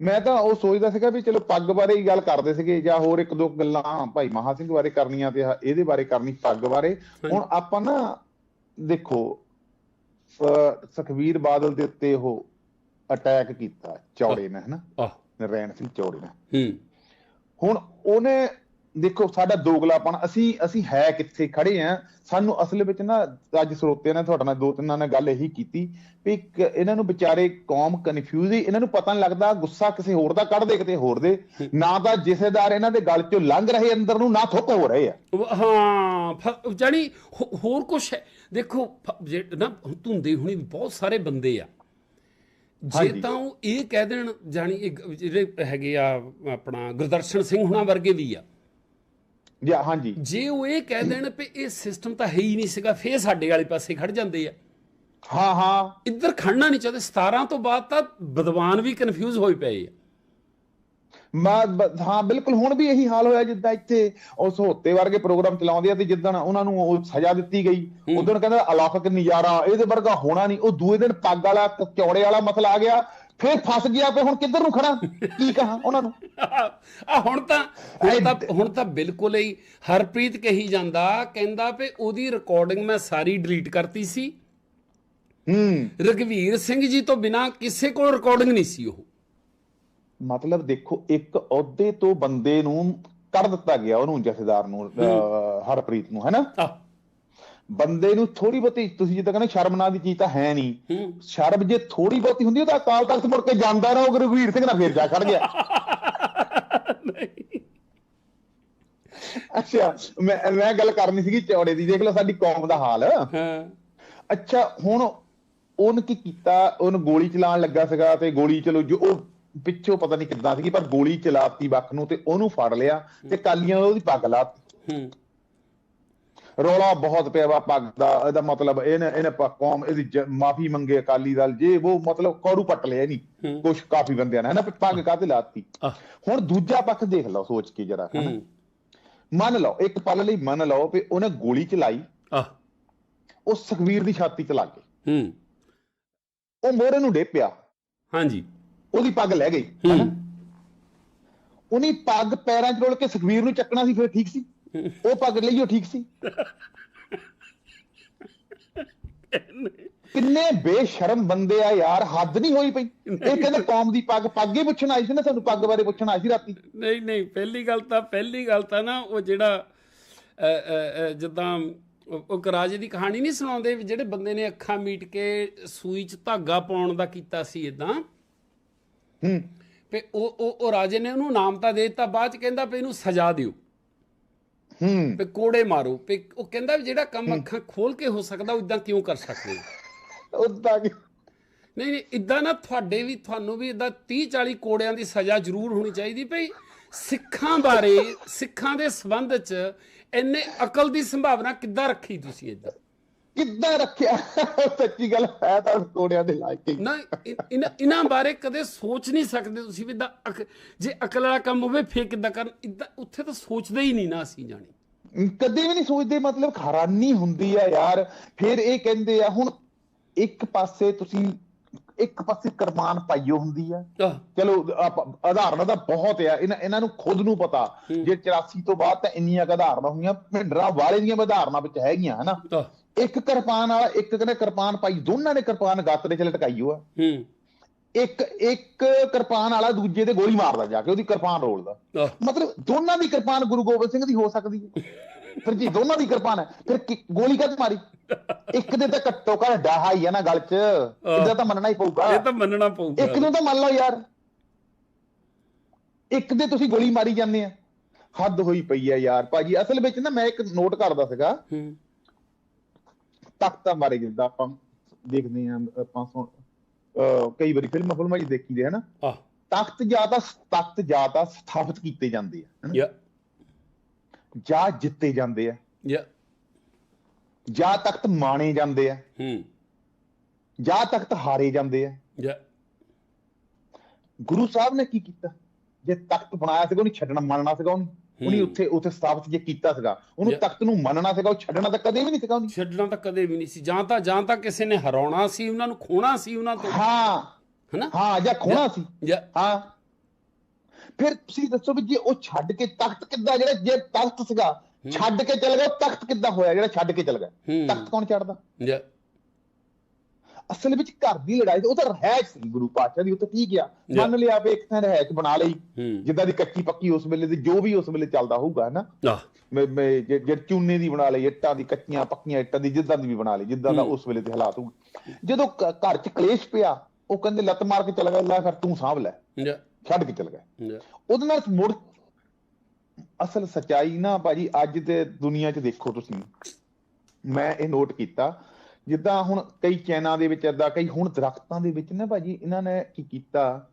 ਮੈਂ ਤਾਂ ਉਹ ਸੋਚਦਾ ਸੀਗਾ ਵੀ ਚਲੋ ਪੱਗ ਬਾਰੇ ਹੀ ਗੱਲ ਕਰਦੇ ਸੀਗੇ ਜਾਂ ਹੋਰ ਇੱਕ ਦੋ ਗੱਲਾਂ ਭਾਈ ਮਹਾ ਸਿੰਘ ਬਾਰੇ ਕਰਨੀਆਂ ਤੇ ਇਹਦੇ ਬਾਰੇ ਕਰਨੀ ਪੱਗ ਬਾਰੇ। ਹੁਣ ਆਪਾਂ ਨਾ ਦੇਖੋ ਅਹ ਸੁਖਬੀਰ ਬਾਦਲ ਦੇ ਉੱਤੇ ਉਹ ਅਟੈਕ ਕੀਤਾ ਚੌੜੇ ਨੇ ਹਨਾ? ਆਹ। ਨਰੈਣ ਸਿੰਘ ਚੌੜੇ ਨੇ। ਹੂੰ। ਹੁਣ ਉਹਨੇ ਦੇਖੋ ਸਾਡਾ ਦੋਗਲਾਪਣ ਅਸੀਂ ਅਸੀਂ ਹੈ ਕਿੱਥੇ ਖੜੇ ਆ ਸਾਨੂੰ ਅਸਲ ਵਿੱਚ ਨਾ ਅੱਜ ਸਰੋਤਿਆਂ ਨੇ ਤੁਹਾਡੇ ਨਾਲ ਦੋ ਤਿੰਨਾਂ ਨੇ ਗੱਲ ਇਹੀ ਕੀਤੀ ਵੀ ਇਹਨਾਂ ਨੂੰ ਵਿਚਾਰੇ ਕੌਮ ਕਨਫਿਊਜ਼ ਹੀ ਇਹਨਾਂ ਨੂੰ ਪਤਾ ਨਹੀਂ ਲੱਗਦਾ ਗੁੱਸਾ ਕਿਸੇ ਹੋਰ ਦਾ ਕੱਢਦੇ ਕਿਤੇ ਹੋਰ ਦੇ। ਨਾ ਤਾਂ ਜਿਸੇਦਾਰ ਇਹਨਾਂ ਦੇ ਗਲ ਚੋਂ ਲੰਘ ਰਹੇ ਅੰਦਰ ਨੂੰ ਨਾ ਥੁੱਕ ਹੋ ਰਹੇ ਆ। ਹਾਂ ਹੋ- ਹੋਰ ਕੁਛ ਹੈ। ਦੇਖੋ ਨਾ ਧੁੰਦੇ ਹੁਣੀ ਵੀ ਬਹੁਤ ਸਾਰੇ ਬੰਦੇ ਆ। ਜੇ। ਤਾਂ ਉਹ ਇਹ ਕਹਿ ਦੇਣ ਇੱਕ ਜਿਹੜੇ ਹੈਗੇ ਆ ਆਪਣਾ ਗੁਰਦਰਸ਼ਨ ਸਿੰਘ ਹੁਣਾਂ ਵਰਗੇ ਵੀ ਆ। ਜਾਂ ਹਾਂਜੀ। ਜੇ ਉਹ ਇਹ ਕਹਿ ਦੇਣ ਵੀ ਇਹ ਸਿਸਟਮ ਤਾਂ ਹੈ ਹੀ ਨਹੀਂ ਸੀਗਾ ਫੇਰ ਸਾਡੇ ਵਾਲੇ ਪਾਸੇ ਖੜ ਜਾਂਦੇ ਆ। ਹਾਂ ਹਾਂ। ਇੱਧਰ ਖੜਨਾ ਨਹੀਂ ਚਾਹਦੇ। 17 ਤੋਂ ਬਾਅਦ ਤਾਂ ਵਿਦਵਾਨ ਵੀ ਕਨਫਿਊਜ਼ ਹੋਏ ਪਏ ਆ। ਹਾਂ ਬਿਲਕੁਲ ਹੁਣ ਵੀ ਇਹੀ ਹਾਲ ਹੋਇਆ ਜਿੱਦਾਂ ਇੱਥੇ ਉਹ ਸਹੋਤੇ ਵਰਗੇ ਪ੍ਰੋਗਰਾਮ ਚਲਾਉਂਦੇ ਆ ਤੇ ਜਿੱਦਣ ਉਹਨਾਂ ਨੂੰ ਉਹ ਸਜ਼ਾ ਦਿੱਤੀ ਗਈ ਉਦੋਂ ਕਹਿੰਦਾ ਅਲੌਕਿਕ ਨਜ਼ਾਰਾ ਇਹਦੇ ਵਰਗਾ ਹੋਣਾ ਨਹੀਂ। ਉਹ ਦੂਏ ਦਿਨ ਪੱਗ ਵਾਲਾ ਚੌੜੇ ਵਾਲਾ ਮਸਲਾ ਆ ਗਿਆ। ਫਿਰ ਫਸ ਗਿਆ ਤੇ ਹੁਣ ਕਿੱਧਰ ਨੂੰ ਖੜਾ? ਕੀ ਕਹਾਂ ਉਹਨਾਂ ਨੂੰ? ਆ ਹੁਣ ਤਾਂ ਹੁਣ ਤਾਂ ਹੁਣ ਤਾਂ ਬਿਲਕੁਲ ਹੀ ਹਰਪ੍ਰੀਤ ਕਹੀ ਜਾਂਦਾ ਕਹਿੰਦਾ ਵੀ ਉਹਦੀ ਰਿਕਾਰਡਿੰਗ ਮੈਂ ਸਾਰੀ ਡਿਲੀਟ ਕਰਤੀ ਸੀ। ਹੂੰ। ਰਗਵੀਰ ਸਿੰਘ ਜੀ ਤੋਂ ਬਿਨਾ ਕਿਸੇ ਕੋਲ ਰਿਕਾਰਡਿੰਗ ਨਹੀਂ ਸੀ ਉਹ। ਮਤਲਬ ਦੇਖੋ ਇੱਕ ਅਹੁਦੇ ਤੋਂ ਬੰਦੇ ਨੂੰ ਕੱਢ ਦਿੱਤਾ ਗਿਆ ਉਹਨੂੰ ਜਥੇਦਾਰ ਨੂੰ ਹਰਪ੍ਰੀਤ ਨੂੰ ਹੈਨਾ ਬੰਦੇ ਨੂੰ ਥੋੜੀ ਬਹੁਤੀ ਤੁਸੀਂ ਜਿੱਦਾਂ ਕਹਿੰਦੇ ਸ਼ਰਮ ਨਾਂ ਦੀ ਚੀਜ਼ ਤਾਂ ਹੈ ਨਹੀਂ। ਸ਼ਰਮ ਜੇ ਥੋੜੀ ਬਹੁਤੀ ਹੁੰਦੀ ਤਾਂ ਅਕਾਲ ਤਖਤ ਮੁੜ ਕੇ ਜਾਂਦਾ ਨਾ ਉਹ ਗੁਰਵੀਰ ਸਿੰਘ ਨਾਲ ਫੇਰ ਜਾ ਖੜ ਗਿਆ। ਅੱਛਾ ਮੈਂ ਮੈਂ ਗੱਲ ਕਰਨੀ ਸੀਗੀ ਚੌੜੇ ਦੀ ਦੇਖ ਲਓ ਸਾਡੀ ਕੌਮ ਦਾ ਹਾਲ। ਹਾਂ। ਅੱਛਾ ਹੁਣ ਉਹਨ ਕੀ ਕੀਤਾ? ਉਹਨ ਗੋਲੀ ਚਲਾਉਣ ਲੱਗਾ ਸੀਗਾ ਤੇ ਗੋਲੀ ਚਲੋ ਜੋ ਉਹ ਪਿੱਛੋਂ ਪਤਾ ਨਹੀਂ ਕਿੱਦਾਂ ਸੀਗੀ ਪਰ ਗੋਲੀ ਚਲਾਤੀ ਵੱਖ ਨੂੰ ਤੇ ਉਹਨੂੰ ਫੜ ਲਿਆ ਤੇ ਕਾਲੀਆਂ ਉਹਦੀ ਪੱਗ ਲਾਤੀ। ਹੂੰ। ਰੌਲਾ ਬਹੁਤ ਪਿਆ ਵਾ ਪੱਗ ਦਾ ਇਹਦਾ ਮਤਲਬ ਇਹਨੇ ਇਹਨੇ ਕੌਮ ਇਹਦੀ ਮਾਫੀ ਮੰਗੇ ਅਕਾਲੀ ਦਲ ਜੇ ਉਹ ਮਤਲਬ ਕੌਰੂ ਪੱਟ ਲਿਆ ਨਹੀਂ। ਕੁਛ ਕਾਫੀ ਬੰਦਿਆਂ ਨੇ ਹਨਾ ਪੱਗ ਕਾਹਤੇ ਲਾਤੀ? ਹੁਣ ਦੂਜਾ ਪੱਖ ਦੇਖ ਲਓ ਸੋਚ ਕੇ ਜਰਾ ਮੰਨ ਲਓ ਇੱਕ ਪਲ ਲਈ ਮੰਨ ਲਓ ਵੀ ਉਹਨੇ ਗੋਲੀ ਚਲਾਈ ਆ। ਉਹ ਸੁਖਵੀਰ ਦੀ ਛਾਤੀ ਤੇ ਲੱਗ ਗਈ। ਹੂੰ। ਉਹ ਮੋਰੇ ਨੂੰ ਡੇਪਿਆ। ਹਾਂਜੀ। ਉਹਦੀ ਪੱਗ ਲੈ ਗਈ ਹੂੰ। ਉਹਨੇ ਪੱਗ ਪੈਰਾਂ 'ਚ ਰੋਲ ਕੇ ਸੁਖਵੀਰ ਨੂੰ ਚੱਕਣਾ ਸੀ ਫਿਰ ਠੀਕ ਸੀ। ਉਹ ਪੱਗ ਲਈ ਉਹ ਠੀਕ ਸੀ। ਕਿੰਨੇ ਬੇਸ਼ਰਮ ਬੰਦੇ ਆ ਯਾਰ ਹੱਦ ਨਹੀਂ ਹੋਈ ਪਈ। ਇਹ ਕਹਿੰਦੇ ਕੌਮ ਦੀ ਪੱਗ ਪੱਗ ਹੀ ਪੁੱਛਣ ਆਈ ਸੀ ਨਾ ਸਾਨੂੰ ਪੱਗ ਬਾਰੇ ਪੁੱਛਣ ਆਈ ਸੀ ਰਾਤੀ। ਨਹੀਂ ਨਹੀਂ ਪਹਿਲੀ ਗੱਲ ਤਾਂ ਪਹਿਲੀ ਗੱਲ ਤਾਂ ਨਾ ਉਹ ਜਿਹੜਾ ਜਿੱਦਾਂ ਉਹ ਕਰਾਜੇ ਦੀ ਕਹਾਣੀ ਨਹੀਂ ਸੁਣਾਉਂਦੇ ਜਿਹੜੇ ਬੰਦੇ ਨੇ ਅੱਖਾਂ ਮੀਟ ਕੇ ਸੂਈ 'ਚ ਧਾਗਾ ਪਾਉਣ ਦਾ ਕੀਤਾ ਸੀ ਇਦਾਂ ਹੂੰ। ਵੀ ਉਹ ਉਹ ਰਾਜੇ ਨੇ ਉਹਨੂੰ ਨਾਮ ਤਾਂ ਦੇ ਦਿੱਤਾ ਬਾਅਦ ਚ ਕਹਿੰਦਾ ਵੀ ਇਹਨੂੰ ਸਜ਼ਾ ਦਿਓ। ਵੀ ਕੋੜੇ ਮਾਰੋ। ਵੀ ਉਹ ਕਹਿੰਦਾ ਵੀ ਜਿਹੜਾ ਕੰਮ ਅੱਖਾਂ ਖੋਲ ਕੇ ਹੋ ਸਕਦਾ ਉਹ ਇਦਾਂ ਕਿਉਂ ਕਰ ਸਕਦੇ? ਉਦਾਂ ਨਹੀਂ ਨਹੀਂ ਇਦਾਂ ਨਾ ਤੁਹਾਡੇ ਵੀ ਤੁਹਾਨੂੰ ਵੀ ਇਦਾਂ 30 40 ਕੋੜਿਆਂ ਦੀ ਸਜ਼ਾ ਜ਼ਰੂਰ ਹੋਣੀ ਚਾਹੀਦੀ ਭਈ ਸਿੱਖਾਂ ਬਾਰੇ ਸਿੱਖਾਂ ਦੇ ਸੰਬੰਧ 'ਚ ਇੰਨੇ ਅਕਲ ਦੀ ਸੰਭਾਵਨਾ ਕਿੱਦਾਂ ਰੱਖੀ ਤੁਸੀਂ ਇਦਾਂ ਕਿੱਦਾਂ ਰੱਖਿਆ? ਸੱਚੀ ਗੱਲ ਹੈ ਤਾਂ ਕੋੜਿਆਂ ਦੇ ਲਾਇਕ ਹੀ। ਨਾ ਇਹਨਾਂ ਬਾਰੇ ਕਦੇ ਸੋਚ ਨਹੀਂ ਸਕਦੇ ਤੁਸੀਂ ਵੀ ਇਦਾਂ ਜੇ ਅਕਲ ਵਾਲਾ ਕੰਮ ਹੋਵੇ ਫੇਰ ਕਿੱਦਾਂ ਕਰਨ? ਇਦਾਂ ਉੱਥੇ ਤਾਂ ਸੋਚਦੇ ਹੀ ਨਹੀਂ ਨਾ ਅਸੀਂ ਜਾਣੀ। ਕਦੇ ਵੀ ਨਹੀਂ ਸੋਚਦੇ ਮਤਲਬ ਹੈਰਾਨੀ ਹੁੰਦੀ ਆ ਯਾਰ। ਫਿਰ ਇਹ ਕਹਿੰਦੇ ਆ ਹੁਣ ਇੱਕ ਪਾਸੇ ਤੁਸੀਂ ਇੱਕ ਪਾਸੇ ਕਰਮਾਨ ਪਾਈਓ ਹੁੰਦੀ ਆ। ਚਲੋ ਉਦਾਹਰਨਾਂ ਤਾਂ ਬਹੁਤ ਆ ਇਹਨਾਂ ਇਹਨਾਂ ਨੂੰ ਖੁਦ ਨੂੰ ਪਤਾ। ਜੇ 84 ਤੋਂ ਬਾਅਦ ਤਾਂ ਇੰਨੀਆਂ ਕੁ ਉਦਾਹਰਨਾਂ ਹੋਈਆਂ ਭਿੰਡਰਾਂ ਵਾਲੇ ਦੀਆਂ ਉਦਾਹਰਨਾਂ ਵਿੱਚ ਹੈਗੀਆਂ ਹਨਾ? ਇੱਕ ਕਿਰਪਾਨ ਵਾਲਾ ਇੱਕ ਕਹਿੰਦੇ ਕਿਰਪਾਨ ਪਾਈ ਦੋਨਾਂ ਨੇ ਕਿਰਪਾਨ ਗਾਤਰੇ ਚ ਲਟਕਾਈ ਹੋਆ। ਹੂੰ। ਇੱਕ ਇੱਕ ਕਿਰਪਾਨ ਵਾਲਾ ਦੂਜੇ ਤੇ ਗੋਲੀ ਮਾਰਦਾ ਜਾ ਕੇ ਉਹਦੀ ਕਿਰਪਾਨ ਰੋਲਦਾ ਮਤਲਬ ਦੋਨਾਂ ਦੀ ਕਿਰਪਾਨ ਗੁਰੂ ਗੋਬਿੰਦ ਸਿੰਘ ਦੀ ਹੋ ਸਕਦੀ ਹੈ। ਫਿਰ ਜੀ ਦੋਨਾਂ ਦੀ ਕਿਰਪਾਨ ਹੈ ਫਿਰ ਗੋਲੀ ਕਦ ਮਾਰੀ? ਇੱਕ ਦੇ ਤਾਂ ਘੱਟੋ ਘੱਟ ਡਾਹਾ ਹੀ ਹੈ ਨਾ ਗਲ 'ਚ। ਇਹਦਾ ਤਾਂ ਮੰਨਣਾ ਹੀ ਪਊਗਾ। ਇਹ ਤਾਂ ਮੰਨਣਾ ਪਊਗਾ। ਇੱਕ ਨੂੰ ਤਾਂ ਮੰਨ ਲਓ ਯਾਰ। ਇੱਕ ਦੇ ਤੁਸੀਂ ਗੋਲੀ ਮਾਰੀ ਜਾਂਦੇ ਆ। ਹੱਦ ਹੋਈ ਪਈ ਹੈ ਯਾਰ। ਭਾਜੀ ਅਸਲ ਵਿੱਚ ਨਾ ਮੈਂ ਇੱਕ ਨੋਟ ਕਰਦਾ ਸੀਗਾ। ਹੂੰ ਤਖਤਾਂ ਬਾਰੇ ਜਿੱਦਾਂ ਆਪਾਂ ਦੇਖਦੇ ਆ ਆਪਾਂ ਸੁਣ ਕਈ ਵਾਰੀ ਫਿਲਮਾਂ ਫਿਲਮਾਂ 'ਚ ਦੇਖੀਦੇ ਹਨਾ? ਆਹ। ਤਖਤ ਜਾਂ ਤਾਂ ਤਖਤ ਜਾਂ ਤਾਂ ਸਥਾਪਿਤ ਕੀਤੇ ਜਾਂਦੇ ਆ ਹਨਾ? ਯਾ। ਜਾਂ ਜਿੱਤੇ ਜਾਂਦੇ ਆ। ਯਾ। ਜਾਂ ਤਖਤ ਮਾਣੇ ਜਾਂਦੇ ਆ। ਹੂੰ। ਜਾਂ ਤਖਤ ਹਾਰੇ ਜਾਂਦੇ ਆ। ਯਾ। ਗੁਰੂ ਸਾਹਿਬ ਨੇ ਕੀ ਕੀਤਾ? ਜੇ ਤਖਤ ਬਣਾਇਆ ਸੀਗਾ ਉਹਨੂੰ ਛੱਡਣਾ ਮੰਨਣਾ ਸੀਗਾ ਉਹਨੂੰ। ਉਹਨੇ। ਉੱਥੇ ਉੱਥੇ ਸਥਾਪਿਤ ਜੇ ਕੀਤਾ ਸੀਗਾ ਉਹਨੂੰ. ਤਖਤ ਨੂੰ ਮੰਨਣਾ ਸੀਗਾ ਉਹ ਛੱਡਣਾ ਤਾਂ ਕਦੇ ਵੀ ਨਹੀਂ ਸੀਗਾ ਉਹਨੇ। ਛੱਡਣਾ ਤਾਂ ਕਦੇ ਵੀ ਨਹੀਂ ਸੀ। ਜਾਂ ਤਾਂ ਜਾਂ ਤਾਂ ਕਿਸੇ ਨੇ ਹਰਾਉਣਾ ਸੀ ਉਹਨਾਂ ਨੂੰ ਖੋਣਾ ਸੀ ਉਹਨਾਂ ਤੋਂ। ਹਾਂ। ਹਨਾ? ਹਾਂ ਜਾਂ ਖੋਣਾ ਸੀ। ਹਾਂ। ਫਿਰ ਤੁਸੀਂ ਦੱਸੋ ਵੀ ਜੇ ਉਹ ਛੱਡ ਕੇ ਤਖਤ ਕਿੱਦਾਂ ਜਿਹੜਾ ਜੇ ਤਖਤ ਸੀਗਾ ਛੱਡ ਕੇ ਚਲ ਗਿਆ ਤਖਤ ਕਿੱਦਾਂ ਹੋਇਆ ਜਿਹੜਾ ਛੱਡ ਕੇ ਚਲ ਗਿਆ। ਤਖਤ ਕੌਣ ਛੱਡਦਾ? ਜਾਂ ਅਸਲ ਵਿੱਚ ਘਰ ਦੀ ਲੜਾਈ ਉਹ ਤਾਂ ਰਹਿਜ ਸੀ ਗੁਰੂ ਪਾਤਸ਼ਾਹ ਦੀ ਉਹ ਤਾਂ ਠੀਕ ਆ। ਮੰਨ ਲਿਆ ਵੀ ਇੱਕ ਤਾਂ ਰਹਿਜ ਬਣਾ ਲਈ ਜਿੱਦਾਂ ਦੀ ਕੱਚੀ ਪੱਕੀ ਉਸ ਵੇਲੇ ਦੀ ਜੋ ਵੀ ਉਸ ਵੇਲੇ ਚੱਲਦਾ ਹੋਊਗਾ ਨਾ ਮੈਂ ਮੈਂ ਜੇ ਚੂਨੇ ਦੀ ਬਣਾ ਲਈ ਇੱਟਾਂ ਦੀ ਕੱਚੀਆਂ ਪੱਕੀਆਂ ਇੱਟਾਂ ਦੀ ਜਿੱਦਾਂ ਦੀ ਵੀ ਬਣਾ ਲਈ ਜਿੱਦਾਂ ਦਾ ਉਸ ਵੇਲੇ ਦੇ ਹਾਲਾਤ ਹੋਊ। ਜਦੋਂ ਘਰ 'ਚ ਕਲੇਸ਼ ਪਿਆ ਉਹ ਕਹਿੰਦੇ ਲੱਤ ਮਾਰ ਕੇ ਚੱਲ ਗਿਆ ਅੱਲਾ ਫਿਰ ਤੂੰ ਸਾਂਭ ਲੈ। ਛੱਡ ਕੇ ਚੱਲ ਗਿਆ। ਉਹਦੇ ਨਾਲ ਮੁੜ ਅਸਲ ਸਚਾਈ ਨਾ ਭਾਜੀ ਅੱਜ ਦੇ ਦੁਨੀਆ 'ਚ ਦੇਖੋ ਤੁਸੀਂ। ਮੈਂ ਇਹ ਨੋਟ ਕੀਤਾ ਜਿੱਦਾਂ ਹੁਣ ਕਈ ਚੈਨਾਂ ਦੇ ਵਿੱਚ ਏਦਾਂ ਕਈ ਹੁਣ ਦਰਖਤਾਂ ਦੇ ਵਿੱਚ ਨਾ ਭਾਜੀ ਇਹਨਾਂ ਨੇ ਕੀ ਕੀਤਾ?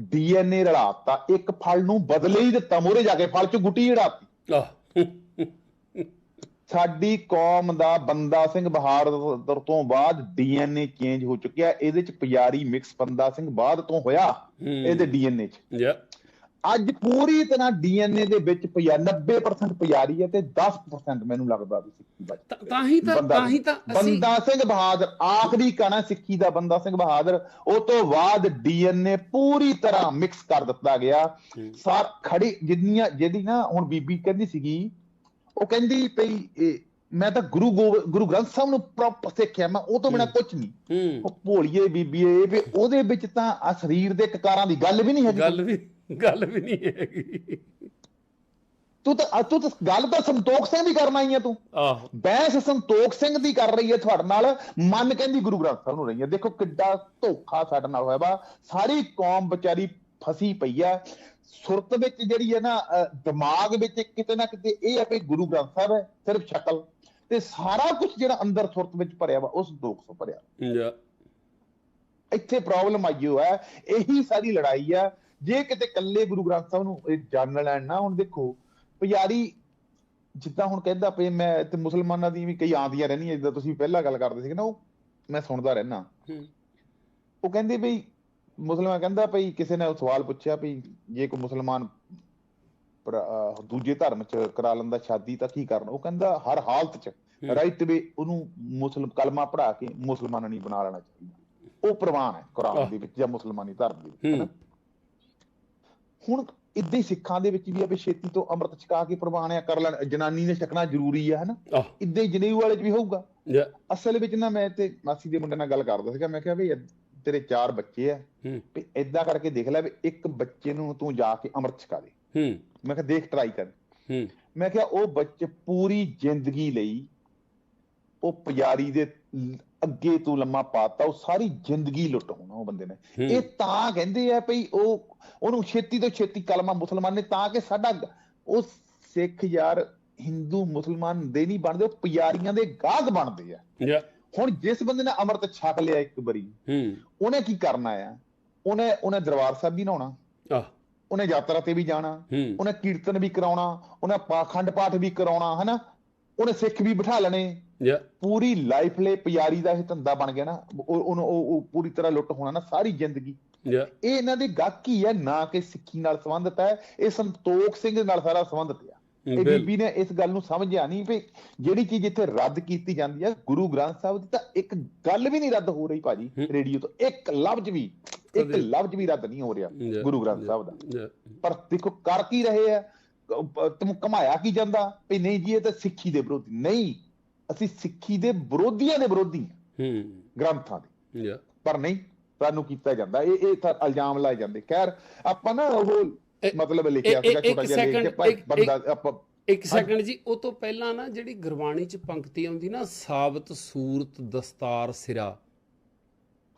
ਡੀਐਨਏ ਰਲਾਤਾ ਇੱਕ ਫਲ ਨੂੰ ਬਦਲੇ ਹੀ ਦਿੱਤਾ ਮੋਰੇ ਜਾ ਕੇ ਫਲ 'ਚ ਗੁੱਟੀ ਆਹ। ਸਾਡੀ ਕੌਮ ਦਾ ਬੰਦਾ ਸਿੰਘ ਬਹਾਦਰ ਤੋਂ ਬਾਅਦ ਡੀਐਨਏ ਚੇਂਜ ਹੋ ਚੁੱਕਿਆ। ਇਹਦੇ 'ਚ ਪੁਜਾਰੀ ਮਿਕਸ ਬੰਦਾ ਸਿੰਘ ਬਾਅਦ ਤੋਂ ਹੋਇਆ। ਇਹਦੇ ਡੀਐਨਏ 'ਚ। ਅੱਜ ਪੂਰੀ ਤਰ੍ਹਾਂ ਡੀਐਨਏ ਦੇ ਵਿੱਚ ਪਿਆ 90% ਪੁਜਾਰੀ ਹੈ ਤੇ 10% ਮੈਨੂੰ ਲੱਗਦਾ ਵੀ ਸਿੱਖੀ ਬਚ ਤਾਂ- ਹੀ ਤਾਂ ਤਾਂ ਹੀ ਤਾਂ ਅਸੀਂ ਬੰਦਾ ਸਿੰਘ ਬਹਾਦਰ ਆਖਰੀ ਕਣਾ ਸਿੱਖੀ ਦਾ ਬੰਦਾ ਸਿੰਘ ਬਹਾਦਰ। ਉਹ ਤੋਂ ਬਾਅਦ ਡੀਐਨਏ ਪੂਰੀ ਤਰ੍ਹਾਂ ਮਿਕਸ ਕਰ ਦਿੱਤਾ ਗਿਆ। ਸਾਰ ਖੜੀ ਜਿੰਨੀਆਂ ਜਿਹੜੀ ਨਾ ਹੁਣ ਬੀਬੀ ਕਹਿੰਦੀ ਸੀਗੀ ਉਹ ਕਹਿੰਦੀ ਪਈ ਇਹ, ਮੈਂ ਤਾਂ ਗੁਰੂ ਗੁਰੂ ਗ੍ਰੰਥ ਸਾਹਿਬ ਨੂੰ ਪ੍ਰੋਪਰ ਸਿੱਖਿਆ ਮੈਂ ਉਹ ਤੋਂ ਬਿਨਾ ਕੁਝ ਨਹੀਂ। ਉਹ ਭੋਲੀਏ ਬੀਬੀਏ ਵੀ ਉਹਦੇ ਵਿੱਚ ਤਾਂ ਆ ਸਰੀਰ ਦੇ ਕਕਾਰਾਂ ਦੀ ਗੱਲ ਵੀ ਨਹੀਂ ਹੈਗੀ। ਗੱਲ ਵੀ ਗੱਲ ਵੀ ਨਹੀਂ ਹੈਗੀ। ਤੂੰ ਤਾਂ ਤੂੰ ਤਾਂ ਗੱਲ ਤਾਂ ਸੰਤੋਖ ਸਿੰਘ ਦੀ ਕਰਨ ਆਈ ਹੈ ਤੂੰ। ਆਹ। ਬਹਿਸ ਸੰਤੋਖ ਸਿੰਘ ਦੀ ਕਰ ਰਹੀ ਹੈ ਤੁਹਾਡੇ ਨਾਲ। ਮਨ ਕਹਿੰਦੀ ਗੁਰੂ ਗ੍ਰੰਥ ਸਾਹਿਬ ਨੂੰ ਰਹੀ ਹੈ। ਦੇਖੋ ਕਿੱਡਾ ਧੋਖਾ ਸਾਡੇ ਨਾਲ ਹੋਇਆ ਵਾ। ਸਾਰੀ ਕੌਮ ਵਿਚਾਰੀ ਫਸੀ ਪਈ ਆ। ਸੁਰਤ ਵਿੱਚ ਜਿਹੜੀ ਹੈ ਨਾ ਦਿਮਾਗ ਵਿੱਚ ਕਿਤੇ ਨਾ ਕਿਤੇ ਇਹ ਹੈ ਵੀ ਗੁਰੂ ਗ੍ਰੰਥ ਸਾਹਿਬ ਹੈ ਸਿਰਫ ਸ਼ਕਲ। ਤੇ ਸਾਰਾ ਕੁਝ ਜਿਹੜਾ ਅੰਦਰ ਸੁਰਤ ਵਿੱਚ ਭਰਿਆ ਵਾ ਉਸ ਦੁੱਖ ਤੋਂ ਭਰਿਆ। ਇੱਥੇ ਪ੍ਰੋਬਲਮ ਆਈ ਹੋ ਹੈ ਇਹੀ ਸਾਰੀ ਲੜਾਈ ਆ। ਜੇ ਕਿਤੇ ਕੱਲੇ ਗੁਰੂ ਗ੍ਰੰਥ ਸਾਹਿਬ ਨੂੰ ਇਹ ਜਾਣ ਲੈਣ ਨਾ ਹੁਣ ਦੇਖੋ ਪੁਜਾਰੀ ਜਿੱਦਾਂ ਹੁਣ ਕਹਿੰਦਾ ਪਏ ਮੈਂ ਤੇ ਮੁਸਲਮਾਨਾਂ ਦੀ ਵੀ ਕਈ ਆਉਂਦੀਆਂ ਰਹਿੰਦੀਆਂ ਜਿੱਦਾਂ ਤੁਸੀਂ ਪਹਿਲਾਂ ਗੱਲ ਕਰਦੇ ਸੀਗੇ ਨਾ ਉਹ ਮੈਂ ਸੁਣਦਾ ਰਹਿਣਾ ਉਹ ਕਹਿੰਦੇ ਵੀ ਮੁਸਲਮਾਨ ਕਹਿੰਦਾ ਭਈ ਕਿਸੇ ਨੇ ਸਵਾਲ ਪੁੱਛਿਆ ਵੀ ਜੇ ਕੋਈ ਮੁਸਲਮਾਨ ਦੂਜੇ ਧਰਮ ਚ ਕਰਾ ਲੈਂਦਾ ਸ਼ਾਦੀ ਤਾਂ ਕੀ ਕਰਨਾ ਉਹ ਕਹਿੰਦਾ ਹਰ ਹਾਲਤ ਚ। ਰਾਈਟ ਵੇ ਉਹਨੂੰ ਮੁਸਲਮ ਕਲਮਾ ਪੜਾ ਕੇ ਮੁਸਲਮਾਨ ਨਹੀਂ ਬਣਾ ਲੈਣਾ ਚਾਹੀਦਾ ਉਹ ਪ੍ਰਵਾਨ ਹੈ ਕੁਰਾਨ। ਦੇ ਵਿੱਚ ਜਾਂ ਮੁਸਲਮਾਨੀ ਧਰਮ ਦੇ ਵਿੱਚ ਹੈ ਨਾ। ਹੂੰ ਹੁਣ ਇਦਾਂ ਹੀ ਸਿੱਖਾਂ ਦੇ ਵਿੱਚ ਵੀ ਆ ਵੀ ਛੇਤੀ ਤੋਂ ਅੰਮ੍ਰਿਤ ਛਕਾ ਕੇ ਪ੍ਰਵਾਨ ਆ ਕਰ ਲੈਣ। ਜਨਾਨੀ ਨੇ ਛਕਣਾ ਜ਼ਰੂਰੀ ਆ ਹਨਾ? ਇਦਾਂ ਹੀ ਜਨੇਊ ਵਾਲੇ ਚ ਵੀ ਹੋਊਗਾ। ਅਸਲ ਵਿੱਚ ਨਾ ਮੈਂ ਤੇ ਮਾਸੀ ਦੇ ਮੁੰਡੇ ਨਾਲ ਗੱਲ ਕਰਦਾ ਸੀਗਾ ਮੈਂ ਕਿਹਾ ਵੀ ਤੇਰੇ ਚਾਰ ਬੱਚੇ ਆ ਵੀ ਏਦਾਂ ਕਰਕੇ ਦੇਖ ਲੈ ਵੀ ਇੱਕ ਬੱਚੇ ਨੂੰ ਤੂੰ ਜਾ ਕੇ ਅੰਮ੍ਰਿਤ ਛਕਾ ਦੇ। ਹੂੰ। ਮੈਂ ਕਿਹਾ ਦੇਖ ਟਰਾਈ ਕਰ। ਹੂੰ। ਮੈਂ ਕਿਹਾ ਉਹ ਬੱਚੇ ਪੂਰੀ ਜ਼ਿੰਦਗੀ ਲਈ ਉਹ ਪੁਜਾਰੀ ਦੇ ਅੱਗੇ ਤੂੰ ਲੰਮਾ ਪਾਤਾ ਉਹ ਸਾਰੀ ਜ਼ਿੰਦਗੀ ਲੁੱਟ ਹੋਣਾ ਉਹ ਬੰਦੇ ਨੇ। ਇਹ ਤਾਂ ਕਹਿੰਦੇ ਆ ਭਈ ਉਹ ਉਹਨੂੰ ਛੇਤੀ ਤੋਂ ਛੇਤੀ ਕਲਮਾ ਮੁਸਲਮਾਨ ਨੇ ਤਾਂ ਕਿ ਸਾਡਾ ਉਹ ਸਿੱਖ ਯਾਰ ਹਿੰਦੂ ਮੁਸਲਮਾਨ ਦੇ ਨਹੀਂ ਬਣਦੇ ਉਹ ਪੁਜਾਰੀਆਂ ਦੇ ਗਾਹਕ ਬਣਦੇ ਆ। ਹੁਣ ਜਿਸ ਬੰਦੇ ਨੇ ਅੰਮ੍ਰਿਤ ਛਕ ਲਿਆ ਇੱਕ ਵਾਰੀ ਹੂੰ। ਉਹਨੇ ਕੀ ਕਰਨਾ ਆ? ਉਹਨੇ ਉਹਨੇ ਦਰਬਾਰ ਸਾਹਿਬ ਵੀ ਨਹਾਉਣਾ। ਆਹ ਉਹਨੇ ਯਾਤਰਾ ਤੇ ਵੀ ਜਾਣਾ। ਉਹਨੇ ਕੀਰਤਨ ਵੀ ਕਰਾਉਣਾ। ਉਹਨੇ ਪਾਖੰਡ ਪਾਠ ਵੀ ਕਰਾਉਣਾ ਹਨਾ? ਉਹਨੇ ਸਿੱਖ ਵੀ ਬਿਠਾ ਲੈਣੇ। ਪੂਰੀ ਲਾਈਫ ਲਈ ਪਿਆਰੀ ਦਾ ਇਹ ਧੰਦਾ ਬਣ ਗਿਆ ਨਾ। ਉਹ- ਉਹਨੂੰ ਉਹ ਉਹ ਪੂਰੀ ਤਰ੍ਹਾਂ ਲੁੱਟ ਹੋਣਾ ਨਾ ਸਾਰੀ ਜ਼ਿੰਦਗੀ। ਇਹ ਇਹਨਾਂ ਦੀ ਗਾਕੀ ਹੈ? ਨਾ ਕਿ ਸਿੱਖੀ ਨਾਲ ਸੰਬੰਧਿਤ ਹੈ। ਇਹ ਸੰਤੋਖ ਸਿੰਘ ਨਾਲ ਸਾਰਾ ਸੰਬੰਧਿਤ ਹੈ ਇਹ ਬਿਲ- ਬੀਬੀ ਨੇ ਇਸ ਗੱਲ ਨੂੰ ਸਮਝਿਆ ਨਹੀਂ ਵੀ ਜਿਹੜੀ ਚੀਜ਼ ਇੱਥੇ ਰੱਦ ਕੀਤੀ ਜਾਂਦੀ ਹੈ ਗੁਰੂ ਗ੍ਰੰਥ ਸਾਹਿਬ ਦੀ ਤਾਂ ਇੱਕ ਗੱਲ ਵੀ ਨਹੀਂ ਰੱਦ ਹੋ ਰਹੀ ਭਾਜੀ। ਰੇਡੀਓ ਤੋਂ। ਇੱਕ ਲਫ਼ਜ਼ ਵੀ ਇੱਕ ਲਫ਼ਜ਼ ਵੀ ਰੱਦ ਨਹੀਂ ਹੋ ਰਿਹਾ ਗੁਰੂ ਗ੍ਰੰਥ ਸਾਹਿਬ ਦਾ। ਪਰ ਦੇਖੋ ਕਰ ਕੀ ਰਹੇ ਆ? ਤੁਮ ਕਮਾਇਆ ਕੀ ਜਾਂਦਾ? ਵੀ ਨਹੀਂ ਜੀ ਇਹ ਤਾਂ ਸਿੱਖੀ ਦੇ ਵਿਰੋਧੀ। ਨਹੀਂ ਅਸੀਂ ਸਿੱਖੀ ਦੇ ਵਿਰੋਧੀਆਂ ਦੇ ਵਿਰੋਧੀ ਹਾਂ, ਹੂੰ। ਗ੍ਰੰਥਾਂ ਦੇ। ਪਰ ਨਹੀਂ ਸਾਨੂੰ ਕੀਤਾ ਜਾਂਦਾ। ਇਹ ਇਹ ਤਾਂ ਇਲਜ਼ਾਮ ਲਾਏ ਜਾਂਦੇ। ਖੈਰ ਆਪਾਂ ਨਾ ਉਹ ਮਤਲਬ ਲਿਖਿਆ ਸੀਗਾ ਇੱਕ ਛੋਟਾ ਜਿਹਾ ਲਿਖ ਕੇ ਬੰਦਾ ਆਪਾਂ ਇੱਕ ਸੈਕਿੰਡ ਜੀ ਉਹ ਤੋਂ ਪਹਿਲਾਂ ਨਾ ਜਿਹੜੀ ਗੁਰਬਾਣੀ ਚ ਪੰਕਤੀ ਆਉਂਦੀ ਨਾ ਸਾਬਤ ਸੂਰਤ ਦਸਤਾਰ ਸਿਰਾ।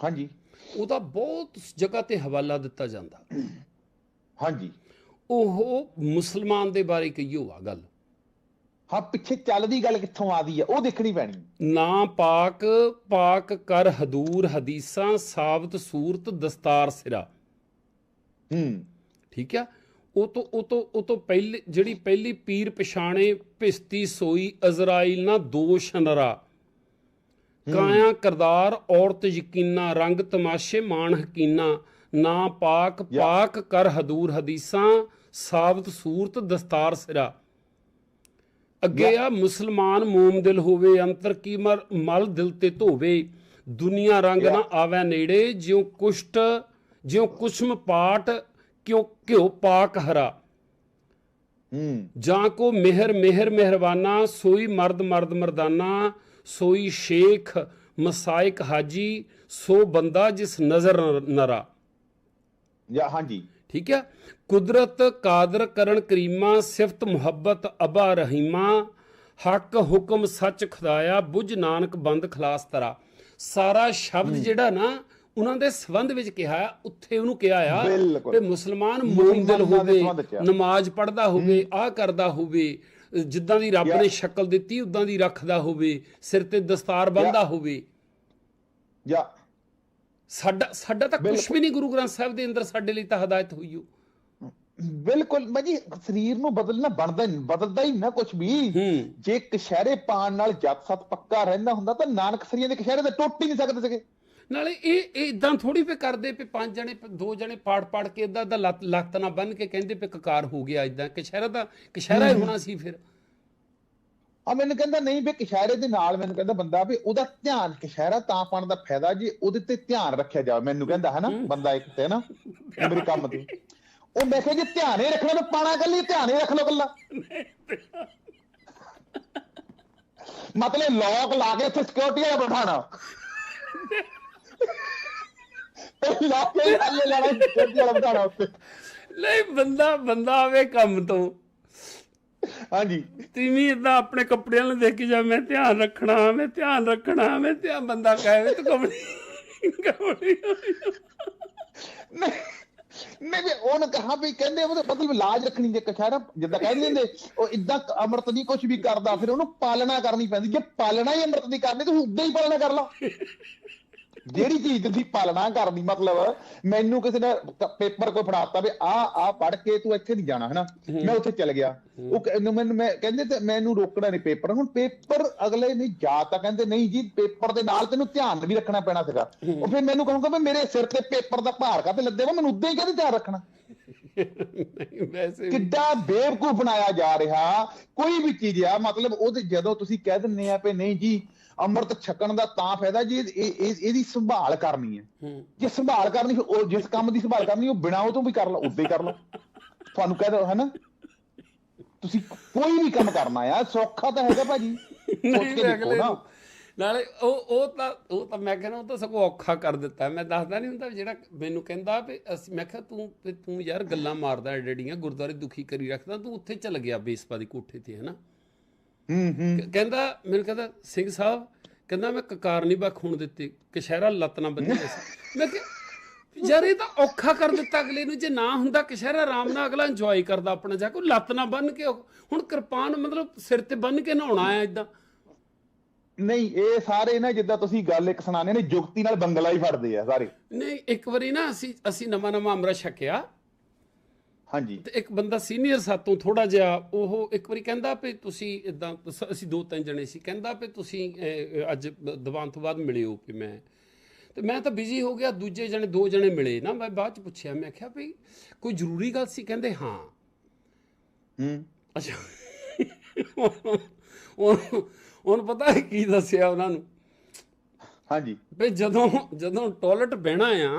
ਹਾਂਜੀ। ਉਹਦਾ ਬਹੁਤ ਜਗ੍ਹਾ ਤੇ ਹਵਾਲਾ ਦਿੱਤਾ ਜਾਂਦਾ। ਹਾਂਜੀ। ਉਹ ਮੁਸਲਮਾਨ ਦੇ ਬਾਰੇ ਕਹੀਓ ਆ ਗੱਲ। ਹਾਂ ਪਿੱਛੇ ਚੱਲਦੀ ਗੱਲ ਕਿੱਥੋਂ ਆਦੀ ਆ ਉਹ ਦੇਖਣੀ ਪੈਣੀ। ਨਾ ਪਾਕ ਪਾਕ ਕਰ ਹਦੂਰ ਹਦੀਸਾਂ ਸਾਬਤ ਸੂਰਤ ਦਸਤਾਰ ਸਿਰਾ। ਹੂੰ। ਠੀਕ ਆ? ਉਹ ਤੋਂ ਉਹ ਤੋਂ ਉਹ ਤੋਂ ਪਹਿਲੀ ਜਿਹੜੀ ਪਹਿਲੀ ਪੀਰ ਪਛਾਣੇ ਭਿਸਤੀ ਸੋਈ ਅਜ਼ਰਾਈਲ ਨਾ ਦੋਸ਼ ਨਰਾ। ਕਾਇਆ ਕਰਦਾਰ ਔਰਤ ਯਕੀਨਾ ਰੰਗ ਤਮਾਸ਼ੇ ਮਾਨ ਹਕੀਨਾ। ਨਾ ਪਾਕ ਪਾਕ ਕਰ ਹਦੂਰ ਹਦੀਸਾਂ ਸਾਬਤ ਸੂਰਤ ਦਸਤਾਰ ਸਿਰਾ। ਅੱਗੇ ਆ ਮੁਸਲਮਾਨ ਮੂਮ ਦਿਲ ਹੋਵੇ ਅੰਤਰ ਕੀ ਮਲ ਦਿਲ ਤੇ ਧੋਵੇ। ਦੁਨੀਆ ਰੰਗ ਨਾ ਆਵੇ ਨੇੜੇ ਜਿਉ ਕੁਸ਼ਟ ਜਿਉ ਕੁਸ਼ਮ ਪਾਟ ਕਿਉ ਘਿਓ ਪਾਕ ਹਰਾ। ਜਾਂ ਕੋ ਮਿਹਰ ਮਿਹਰ ਮਿਹਰਬਾਨਾ ਸੋਈ ਮਰਦ ਮਰਦ ਮਰਦਾਨਾ ਸੋਈ ਸ਼ੇਖ ਮਸਾਇਕ ਹਾਜੀ ਸੋ ਬੰਦਾ ਜਿਸ ਨਜ਼ਰ ਨਰਾ। ਜਾਂ ਹਾਂਜੀ। ਠੀਕ ਹੈ। ਕੁਦਰਤ ਕਾਦਰ ਕਰਨ ਕਰੀਮਾ ਸਿਫਤ ਮੁਹੱਬਤ ਅਬਾ ਰਹੀਮਾ ਹੱਕ ਹੁਕਮ ਸੱਚ ਖੁਦਾਇਆ ਬੁੱਝ ਨਾਨਕ ਬੰਦ ਖਲਾਸ ਤਰਾ। ਸਾਰਾ ਸ਼ਬਦ ਜਿਹੜਾ ਨਾ ਉਹਨਾਂ ਦੇ ਸੰਬੰਧ ਵਿੱਚ ਕਿਹਾ ਆ ਉੱਥੇ ਉਹਨੂੰ ਕਿਹਾ ਆ। ਕਿ ਮੁਸਲਮਾਨ ਮੂਮਿਨ ਹੋਵੇ ਆ। ਨਮਾਜ਼ ਪੜ੍ਹਦਾ ਹੋਵੇ ਆਹ ਕਰਦਾ ਹੋਵੇ ਜਿੱਦਾਂ ਦੀ ਰੱਬ ਨੇ ਸ਼ਕਲ ਦਿੱਤੀ ਉਦਾਂ ਦੀ ਰੱਖਦਾ ਹੋਵੇ ਸਿਰ ਤੇ ਦਸਤਾਰ ਬੰਨਦਾ ਹੋਵੇ। ਜਾਂ ਸਾਡਾ ਸਾਡਾ ਤਾਂ ਕੁਝ ਵੀ ਨਹੀਂ ਗੁਰੂ ਗ੍ਰੰਥ ਸਾਹਿਬ ਦੇ ਅੰਦਰ ਸਾਡੇ ਲਈ ਤਾਂ ਹਦਾਇਤ ਹੋਈ ਓ। ਬਿਲਕੁਲ ਮੈਂ ਜੀ ਸਰੀਰ ਨੂੰ ਬਦਲਣਾ ਬਣਦਾ ਨੀ- ਬਦਲਦਾ ਹੀ ਨਾ ਕੁਝ ਵੀ। ਹੂੰ। ਜੇ ਕਸ਼ਹਿਰੇ ਪਾਣ ਨਾਲ ਜੱਤ ਸਤ ਪੱਕਾ ਰਹਿੰਦਾ ਹੁੰਦਾ ਤਾਂ ਨਾਨਕ ਸਰੀਆਂ ਦੇ ਕਸ਼ਹਿਰੇ ਤੇ ਟੁੱਟ ਹੀ ਨਹੀਂ ਸਕਦੇ ਸੀਗੇ। ਨਾਲੇ ਇਹ ਇਹ ਇਦਾਂ ਥੋੜੀ ਪੇ ਕਰਦੇ ਪੇ ਪੰਜ ਜਣੇ ਦੋ ਜਣੇ ਪਾੜ ਪਾੜ ਕੇ ਇਦਾਂ ਦਾ ਲੱਤ ਲੱਤ ਨਾ ਬੰਨ ਕੇ ਕਹਿੰਦੇ ਪੇ ਕਕਾਰ ਹੋ ਗਿਆ ਇਦਾਂ ਕਸ਼ਹਿਰਾ ਦਾ ਕਸ਼ਹਿਰਾ ਹੀ। ਹੋਣਾ ਸੀ ਫਿਰ। ਆ ਮੈਨੂੰ ਕਹਿੰਦਾ, ਨਹੀਂ ਵੀ ਕਸ਼ਹਿਰੇ ਦੇ ਨਾਲ ਮੈਨੂੰ ਕਹਿੰਦਾ ਬੰਦਾ ਵੀ ਉਹਦਾ ਧਿਆਨ ਕਸ਼ਹਿਰਾ ਤਾਂ ਪਾਣ ਦਾ ਫਾਇਦਾ ਜੀ ਉਹਦੇ ਤੇ ਧਿਆਨ ਰੱਖਿਆ ਜਾਵੇ। ਮੈਨੂੰ ਕਹਿੰਦਾ, ਹਨਾ, ਬੰਦਾ ਇੱਕ ਤੇ ਨਾ ਮੇਰੇ ਕੰਮ ਤੇ ਉਹ ਮੈਂ ਕਿਹਾ, ਜੀ ਧਿਆਨ ਹੀ ਰੱਖਣਾ, ਤਾਂ ਪਾਣਾ ਕੱਲੀ ਧਿਆਨ ਹੀ ਰੱਖ ਲਓ ਕੱਲਾ ਮਤਲਬ ਲੋਕ ਲਾ ਕੇ ਇੱਥੇ ਸਿਕਿਉਰਿਟੀ ਵਾਲਾ ਬਿਠਾਣਾ ਇਹ ਕੇ ਥੱਲੇ ਲਾਣਾ ਸਿਕਿਉਰਿਟੀ ਵਾਲਾ ਬਿਠਾਣਾ ਉੱਤੇ ਨਹੀਂ, ਬੰਦਾ ਬੰਦਾ ਆਵੇ ਕੰਮ ਤੋਂ। ਹਾਂਜੀ। ਤਿਵੇਂ ਇਦਾਂ ਆਪਣੇ ਕੱਪੜਿਆਂ ਨੂੰ ਦੇਖ ਕੇ ਜਾ ਮੈਂ ਧਿਆਨ ਰੱਖਣਾ ਮੈਂ ਧਿਆਨ ਰੱਖਣਾ ਮੈਂ ਧਿਆਨ ਬੰਦਾ ਕਹੇ ਤੂੰ ਕਮੜੀ ਕਮੜੀ ਨਹੀਂ ਨਹੀਂ ਉਹਨੇ ਕਹਾ ਵੀ ਕਹਿੰਦੇ ਉਹਦੇ ਮਤਲਬ ਲਾਜ ਰੱਖਣੀ ਜੇ ਕਛਾਰਾ ਜਿੱਦਾਂ ਕਹਿੰਦੇ ਨੇ ਉਹ ਇਦਾਂ ਅੰਮ੍ਰਿਤ ਨਹੀਂ ਕੁਝ ਵੀ ਕਰਦਾ ਫਿਰ ਉਹਨੂੰ ਪਾਲਣਾ ਕਰਨੀ ਪੈਂਦੀ ਜੇ ਪਾਲਣਾ ਹੀ ਅੰਮ੍ਰਿਤ ਦੀ ਕਰਨੀ ਤੁਸੀਂ ਉਦਾਂ ਹੀ ਪਾਲਣਾ ਕਰ ਲਓ ਜਿਹੜੀ ਚੀਜ਼ ਤੁਸੀਂ ਪਾਲਣਾ ਕਰਨੀ ਮਤਲਬ ਮੈਨੂੰ ਕਿਸੇ ਨੇ ਪੇਪਰ ਕੋਈ ਫੜਾਤਾ ਵੀ ਆ ਆ ਪੜ ਕੇ ਤੂੰ ਇੱਥੇ ਨਹੀਂ ਜਾਣਾ ਹਨਾ? ਮੈਂ ਉੱਥੇ ਚਲ ਗਿਆ। ਉਹ ਮੈਨੂੰ ਮੈਂ ਕਹਿੰਦੇ ਤੇ ਮੈਨੂੰ ਰੋਕਣਾ ਨਹੀਂ ਪੇਪਰ। ਹੁਣ ਪੇਪਰ ਅਗਲੇ ਨਹੀਂ ਜਾ ਤਾਂ ਕਹਿੰਦੇ ਨਹੀਂ ਜੀ ਪੇਪਰ ਦੇ ਨਾਲ ਤੈਨੂੰ ਧਿਆਨ ਵੀ ਰੱਖਣਾ ਪੈਣਾ ਸੀਗਾ। ਉਹ ਫਿਰ ਮੈਨੂੰ ਕਹੂੰਗਾ ਵੀ ਮੇਰੇ ਸਿਰ ਤੇ ਪੇਪਰ ਦਾ ਭਾਰ ਕਾਤੇ ਲੱਦੇ ਵਾ? ਮੈਨੂੰ ਉਦਾਂ ਹੀ ਕਹਿੰਦੇ ਧਿਆਨ ਰੱਖਣਾ? ਨਹੀਂ ਵੈਸੇ ਕਿੱਡਾ ਬੇਵਕੂਫ ਬਣਾਇਆ ਜਾ ਰਿਹਾ। ਕੋਈ ਵੀ ਚੀਜ਼ ਆ ਮਤਲਬ ਉਹਦੇ ਜਦੋਂ ਤੁਸੀਂ ਕਹਿ ਦਿੰਦੇ ਆ ਵੀ ਨਹੀਂ ਜੀ ਅੰਮ੍ਰਿਤ ਛਕਣ ਦਾ ਤਾਂ ਫਾਇਦਾ ਜੀ ਇਹ- ਇਹ- ਇਹਦੀ ਸੰਭਾਲ ਕਰਨੀ ਹੈ। ਜੇ ਸੰਭਾਲ ਕਰਨੀ ਉਹ ਜਿਸ ਕੰਮ ਦੀ ਸੰਭਾਲ ਕਰਨੀ ਉਹ ਬਿਨਾਂ ਉਹ ਤੋਂ ਵੀ ਕਰ ਲਓ ਉਦਾਂ ਹੀ ਕਰ ਲਓ। ਤੁਹਾਨੂੰ ਕਹਿ ਦੋ ਹੈਨਾ? ਤੁਸੀਂ ਕੋਈ ਵੀ ਕੰਮ ਕਰਨਾ ਆ ਸੌਖਾ ਤਾਂ ਹੈਗਾ ਭਾਜੀ। ਸੋਚ ਕੇ ਦੇਖੋ ਨੂੰ- ਨਾਲੇ ਉਹ ਉਹ ਤਾਂ ਉਹ ਤਾਂ ਮੈਂ ਕਹਿੰਦਾ ਉਹ ਤਾਂ ਸਗੋਂ ਔਖਾ ਕਰ ਦਿੱਤਾ। ਮੈਂ ਦੱਸਦਾ ਨਹੀਂ ਹੁੰਦਾ ਜਿਹੜਾ ਮੈਨੂੰ ਕਹਿੰਦਾ ਵੀ ਅਸੀਂ ਮੈਂ ਕਿਹਾ ਤੂੰ ਤੂੰ ਯਾਰ ਗੱਲਾਂ ਮਾਰਦਾ ਡੈਡੀਆਂ ਗੁਰਦੁਆਰੇ ਦੁਖੀ ਕਰੀ ਰੱਖਦਾ ਤੂੰ ਉੱਥੇ ਚੱਲ ਗਿਆ ਬੇਸਪਾ ਦੀ ਕੋਠੇ ਤੇ ਹਨਾ? ਹੂੰ ਹੂੰ। ਕਹਿੰਦਾ ਮੈਨੂੰ ਕਹਿੰਦਾ ਸਿੰਘ ਸਾਹਿਬ ਕਹਿੰਦਾ ਮੈਂ ਕਕਾਰ ਨਹੀਂ ਬਾ ਖੂਨ ਦਿੱਤੇ ਕਸ਼ਹਿਰਾ ਲੱਤ ਨਾ ਬੰਨੀ ਸੀ। ਮੈਂ ਕਿਹਾ ਯਾਰ ਇਹ ਤਾਂ ਔਖਾ ਕਰ ਦਿੱਤਾ ਅਗਲੇ ਨੂੰ ਜੇ ਨਾ ਹੁੰਦਾ ਕਸ਼ਹਿਰਾ ਆਰਾਮ ਨਾਲ ਅਗਲਾ ਇੰਜੋਏ ਕਰਦਾ ਆਪਣਾ ਜਾ ਕੇ ਲੱਤ ਨਾ ਬੰਨ ਕੇ ਹੁਣ ਕਿਰਪਾਨ ਮਤਲਬ ਸਿਰ ਤੇ ਬੰਨ ਕੇ ਨਹਾਉਣਾ ਆ ਇਦਾਂ ਨਹੀਂ ਇਹ ਸਾਰੇ ਨਾ ਜਿੱਦਾਂ ਤੁਸੀਂ ਗੱਲ ਇੱਕ ਸੁਣਾਣੇ ਨੇ ਜੁਗਤੀ ਨਾਲ ਬੰਗਲਾ ਹੀ ਫੜਦੇ ਆ ਸਾਰੇ। ਨਹੀਂ ਇੱਕ ਵਾਰੀ ਨਾ ਅਸੀਂ ਅਸੀਂ ਨਵਾਂ ਨਵਾਂ ਅੰਮ੍ਰਿਤ ਛਕਿਆ। ਹਾਂਜੀ। ਤੇ ਇੱਕ ਬੰਦਾ ਸੀਨੀਅਰ ਸਾਤੋਂ ਥੋੜਾ ਜਿਹਾ ਉਹ ਇੱਕ ਵਾਰੀ ਕਹਿੰਦਾ ਵੀ ਤੁਸੀਂ ਇਦਾਂ ਅਸੀਂ ਦੋ ਤਿੰਨ ਜਣੇ ਸੀ ਕਹਿੰਦਾ ਵੀ ਤੁਸੀਂ ਅੱਜ ਦੀਵਾਨ ਤੋਂ ਬਾਅਦ ਮਿਲਿਓ ਕਿ ਮੈਂ। ਤੇ ਮੈਂ ਤਾਂ ਬਿਜ਼ੀ ਹੋ ਗਿਆ ਦੂਜੇ ਜਣੇ ਦੋ ਜਣੇ ਮਿਲੇ ਨਾ ਮੈਂ ਬਾਅਦ ਚ ਪੁੱਛਿਆ ਮੈਂ ਕਿਹਾ ਵੀ ਕੋਈ ਜ਼ਰੂਰੀ ਗੱਲ ਸੀ? ਕਹਿੰਦੇ ਹਾਂ। ਹੂੰ। ਅੱਛਾ। ਉਹ ਉਹਨੂੰ ਪਤਾ ਹੈ ਕੀ ਦੱਸਿਆ ਉਹਨਾਂ ਨੂੰ? ਹਾਂਜੀ। ਵੀ ਜਦੋਂ ਜਦੋਂ ਟਾਇਲਟ ਬਹਿਣਾ ਆ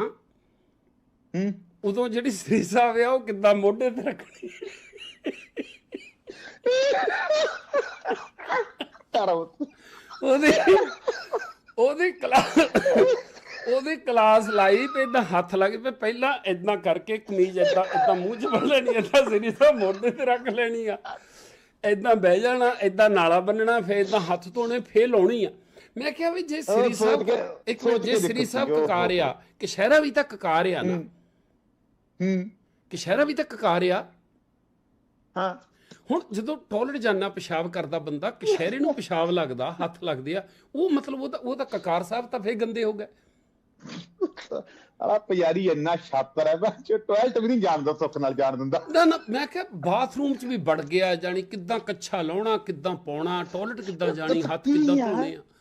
ਹੂੰ। ਉਦੋਂ ਜਿਹੜੀ ਸ੍ਰੀ ਸਾਹਿਬ ਆ ਉਹ ਕਿੱਦਾਂ ਮੋਢੇ ਤੇ ਰੱਖਣੀ? ਤਰੋ ਉਹਦੀ ਉਹਦੀ ਕਲਾਸ ਉਹਦੀ ਕਲਾਸ ਲਾਈ ਤੇ ਇਦਾਂ ਹੱਥ ਲੱਗ ਪਏ ਪਹਿਲਾਂ ਇਦਾਂ ਕਰਕੇ ਕਮੀਜ਼ ਇਦਾਂ ਇਦਾਂ ਮੂੰਹ 'ਚ ਬੰਨ ਲੈਣੀ ਇਦਾਂ ਸਿਰੀ ਤੋਂ ਮੋਢੇ ਤੇ ਰੱਖ ਲੈਣੀ ਆ। ਇਦਾਂ ਬਹਿ ਜਾਣਾ ਇਦਾਂ ਨਾਲਾ ਬੰਨਣਾ ਫੇਰ ਇਦਾਂ ਹੱਥ ਧੋਣੇ ਫੇਰ ਲਾਉਣੀ ਆ। ਮੈਂ ਕਿਹਾ ਵੀ ਜੇ ਸ੍ਰੀ ਸਾਹਿਬ ਇੱਕ ਮਿੰਟ ਜੇ ਸ੍ਰੀ ਸਾਹਿਬ ਜੀ, ਉਹ- ਕਕਾਰ ਆ ਕਿ ਸ਼ਹਿਰਾ ਵੀ ਤਾਂ ਕਕਾਰ ਆ ਨਾ। ਹੂੰ। ਕਿ ਸ਼ਹਿਰਾ ਵੀ ਤਾਂ ਕਕਾਰ ਆ ਹਾਂ। ਹੁਣ ਜਦੋਂ ਟਾਇਲਟ ਜਾਣਾ ਪਿਸ਼ਾਬ ਕਰਦਾ ਬੰਦਾ ਕਸ਼ਹਿਰੇ ਨੂੰ ਪਿਸ਼ਾਬ ਲੱਗਦਾ ਹੱਥ ਲੱਗਦੇ ਆ ਉਹ ਮਤਲਬ ਉਹ ਤਾਂ ਉਹ ਤਾਂ ਕਕਾਰ ਸਾਹਿਬ ਤਾਂ ਫੇਰ ਗੰਦੇ ਹੋ ਗਏ। ਆਲਾ ਪਿਆਰੀ ਇੰਨਾ ਛਾਤਰ ਹੈ ਬੱਚੇ ਟਾਇਲਟ ਵੀ ਨਹੀਂ ਜਾਣਦਾ ਸੁੱਖ ਨਾਲ ਜਾਣ ਦਿੰਦਾ। ਨਾ ਨਾ ਮੈਂ ਕਿਹਾ ਬਾਥਰੂਮ 'ਚ ਵੀ ਵੜ ਗਿਆ ਜਾਣੀ ਕਿੱਦਾਂ ਕੱਛਾ ਲਾਉਣਾ ਕਿੱਦਾਂ ਪਾਉਣਾ ਟਾਇਲਟ ਕਿੱਦਾਂ ਜਾਣੀ ਹੱਥ ਕਿੱਦਾਂ ਧੋਣੇ ਆ।